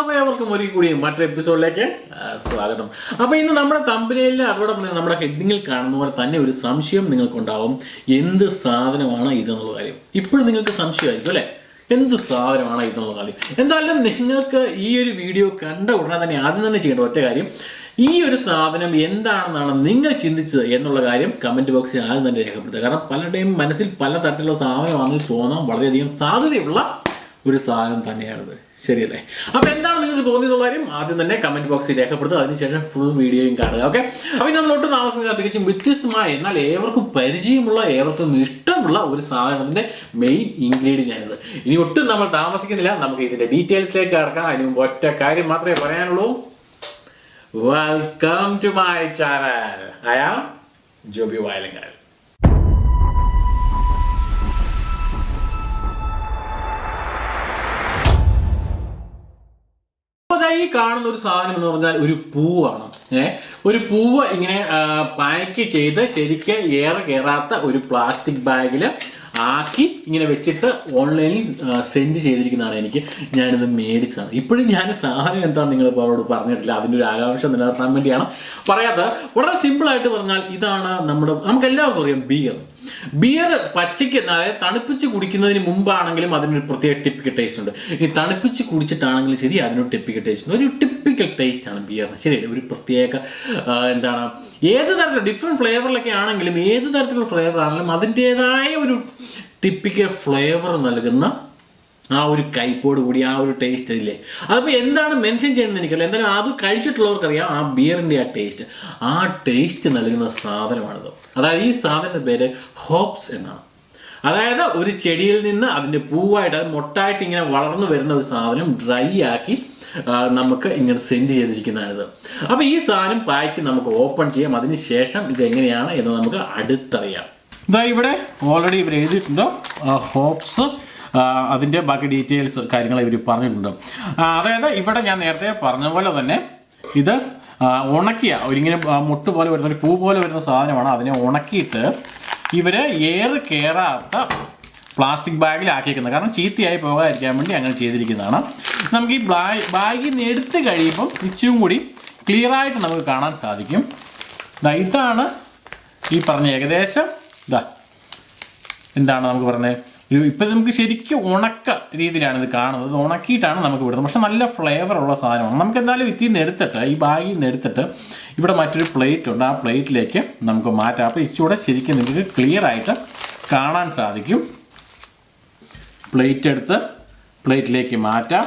അപ്പോൾ ഏവർക്കും ഒരിക്കൽ കൂടി മറ്റൊരു എപ്പിസോഡിലേക്ക് സ്വാഗതം. അപ്പോൾ ഇന്ന് നമ്മുടെ കമ്പനിയിൽ അവിടെ നമ്മുടെ ഹെഡിങ്ങിൽ കാണുന്ന പോലെ തന്നെ ഒരു സംശയം നിങ്ങൾക്കുണ്ടാവും. എന്ത് സാധനമാണ് ഇതെന്നുള്ള കാര്യം. ഇപ്പോഴും നിങ്ങൾക്ക് സംശയമായിരിക്കും അല്ലേ? എന്ത് സാധനമാണ് ഇതെന്നുള്ള കാര്യം. എന്തായാലും നിങ്ങൾക്ക് ഈ ഒരു വീഡിയോ കണ്ട ഉടനെ തന്നെ ആദ്യം തന്നെ ചെയ്യേണ്ട ഒറ്റ കാര്യം ഈ ഒരു സാധനം എന്താണെന്നാണ് നിങ്ങൾ ചിന്തിച്ചത് എന്നുള്ള കാര്യം കമന്റ് ബോക്സിൽ ആദ്യം തന്നെ രേഖപ്പെടുത്തുക. കാരണം പലരുടെയും മനസ്സിൽ പല തരത്തിലുള്ള സാധനമാണെന്ന് തോന്നാൻ വളരെയധികം സാധ്യതയുള്ള ഒരു സാധനം തന്നെയാണത്. ശരിയല്ലേ? അപ്പൊ എന്താണ് നിങ്ങൾക്ക് തോന്നിയെന്നുള്ള കാര്യം? ആദ്യം തന്നെ കമന്റ് ബോക്സിൽ രേഖപ്പെടുത്തുക. അതിനുശേഷം ഫുൾ വീഡിയോയും കാണുക ഓക്കെ അപ്പൊ ഇനി നമ്മൾ ഒട്ടും താമസിക്കുക തികച്ചും വ്യത്യസ്തമായ എന്നാൽ ഏവർക്കും പരിചയമുള്ള ഏവർക്കും ഇഷ്ടമുള്ള ഒരു സാധനത്തിന്റെ മെയിൻ ഇൻഗ്രീഡിയന്റ് ആണിത്. ഇനി ഒട്ടും നമ്മൾ താമസിക്കുന്നില്ല. നമുക്ക് ഇതിന്റെ ഡീറ്റെയിൽസിലേക്ക് കടക്കാം. അതിന് മുമ്പ് ഒറ്റ കാര്യം മാത്രമേ പറയാനുള്ളൂ. Welcome to my channel I am Joby Vayalankal ഈ കാണുന്ന ഒരു സാധനം എന്ന് പറഞ്ഞാൽ ഒരു പൂവാണ്. ഏ ഒരു പൂവ് ഇങ്ങനെ പാക്ക് ചെയ്ത് ശരിക്ക് ഏറെ കയറാത്ത ഒരു പ്ലാസ്റ്റിക് ബാഗിൽ ആക്കി ഇങ്ങനെ വെച്ചിട്ട് ഓൺലൈനിൽ സെൻഡ് ചെയ്തിരിക്കുന്നതാണ് എനിക്ക് ഞാനിത് മേടിച്ചതാണ് ഇപ്പോഴും ഞാൻ സാധനം എന്താണെന്ന് നിങ്ങൾ അവരോട് പറഞ്ഞിട്ടില്ല. അതിന്റെ ഒരു ആകാംക്ഷ നിലനിർത്താൻ വേണ്ടിയാണ് പറയാത്തത്. വളരെ സിമ്പിളായിട്ട് പറഞ്ഞാൽ ഇതാണ് നമ്മുടെ നമുക്ക് എല്ലാവർക്കും അറിയാം ബിയർ ബിയർ പച്ചയ്ക്ക് അതായത് തണുപ്പിച്ച് കുടിക്കുന്നതിന് മുമ്പാണെങ്കിലും അതിനൊരു പ്രത്യേക ടിപ്പിക്കൽ ടേസ്റ്റ് ഉണ്ട്. ഈ തണുപ്പിച്ച് കുടിച്ചിട്ടാണെങ്കിലും ശരി അതിനൊരു ടിപ്പിക്കൽ ടേസ്റ്റ് ഉണ്ട്. ഒരു ടിപ്പിക്കൽ ടേസ്റ്റ് ആണ് ബിയർ ശരി ഒരു പ്രത്യേക എന്താണ് ഏത് തരത്തിലുള്ള ഡിഫറെന്റ് ഫ്ലേവറിലൊക്കെ ആണെങ്കിലും ഏത് തരത്തിലുള്ള ഫ്ലേവർ ആണെങ്കിലും അതിന്റെതായ ഒരു ടിപ്പിക്കൽ ഫ്ലേവർ നൽകുന്ന ആ ഒരു കൈപ്പോട് കൂടി ആ ഒരു ടേസ്റ്റ് ഇല്ലേ? അതിപ്പോൾ എന്താണ് മെൻഷൻ ചെയ്യണമെന്ന് എനിക്കറിയില്ല. എന്തായാലും അത് കഴിച്ചിട്ടുള്ളവർക്കറിയാം ആ ബിയറിന്റെ ആ ടേസ്റ്റ് ആ ടേസ്റ്റ് നൽകുന്ന സാധനമാണിത്. അതായത് ഈ സാധനത്തിന്റെ പേര് ഹോപ്സ് എന്നാണ്. അതായത് ഒരു ചെടിയിൽ നിന്ന് അതിന്റെ പൂവായിട്ട് അത് മൊട്ടായിട്ട് ഇങ്ങനെ വളർന്നു വരുന്ന ഒരു സാധനം ഡ്രൈ ആക്കി നമുക്ക് ഇങ്ങനെ സെൻഡ് ചെയ്തിരിക്കുന്നതാണിത്. അപ്പോൾ ഈ സാധനം പായ്ക്ക് നമുക്ക് ഓപ്പൺ ചെയ്യാം. അതിന് ശേഷം ഇത് എങ്ങനെയാണ് എന്ന് നമുക്ക് അടുത്തറിയാം. ഇതാ ഇവിടെ ഓൾറെഡി ഇവർ എഴുതിയിട്ടുണ്ടോ? ഹോപ്സ് അതിന്റെ ബാക്കി ഡീറ്റെയിൽസ് കാര്യങ്ങൾ ഇവർ പറഞ്ഞിട്ടുണ്ട്. അതായത് ഇവിടെ ഞാൻ നേരത്തെ പറഞ്ഞ പോലെ തന്നെ ഇത് ഉണക്കിയ ഒരിങ്ങനെ മുട്ട് പോലെ വരുന്ന ഒരു പൂ പോലെ വരുന്ന സാധനമാണ്. അതിനെ ഉണക്കിയിട്ട് ഇവർ ഏറ് കയറാത്ത പ്ലാസ്റ്റിക് ബാഗിലാക്കിയിരിക്കുന്നത് കാരണം ചീത്തയായി പോകാതിരിക്കാൻ വേണ്ടി അങ്ങനെ ചെയ്തിരിക്കുന്നതാണ്. നമുക്ക് ഈ ബാഗ് ബാഗിൽ നിന്ന് എടുത്ത് കഴിയുമ്പം ഇച്ചും കൂടി ക്ലിയർ ആയിട്ട് നമുക്ക് കാണാൻ സാധിക്കും. ഇതാണ് ഈ പറഞ്ഞ ഏകദേശം ഇതാ എന്താണ് നമുക്ക് ഒരു ഇപ്പം നമുക്ക് ശരിക്കും ഉണക്ക രീതിയിലാണ് ഇത് കാണുന്നത്. ഇത് ഉണക്കിയിട്ടാണ് നമുക്ക് വിടുന്നത് പക്ഷെ നല്ല ഫ്ലേവർ ഉള്ള സാധനമാണ്. നമുക്ക് എന്തായാലും ഇതിൽ നിന്ന് എടുത്തിട്ട് ഈ ബാഗിൽ നിന്ന് എടുത്തിട്ട് ഇവിടെ മറ്റൊരു പ്ലേറ്റ് ഉണ്ട്. ആ പ്ലേറ്റിലേക്ക് നമുക്ക് മാറ്റാം. അപ്പോൾ ഇച്ചിലൂടെ ശരിക്കും നിങ്ങൾക്ക് ക്ലിയർ ആയിട്ട് കാണാൻ സാധിക്കും. പ്ലേറ്റ് എടുത്ത് പ്ലേറ്റിലേക്ക് മാറ്റാം.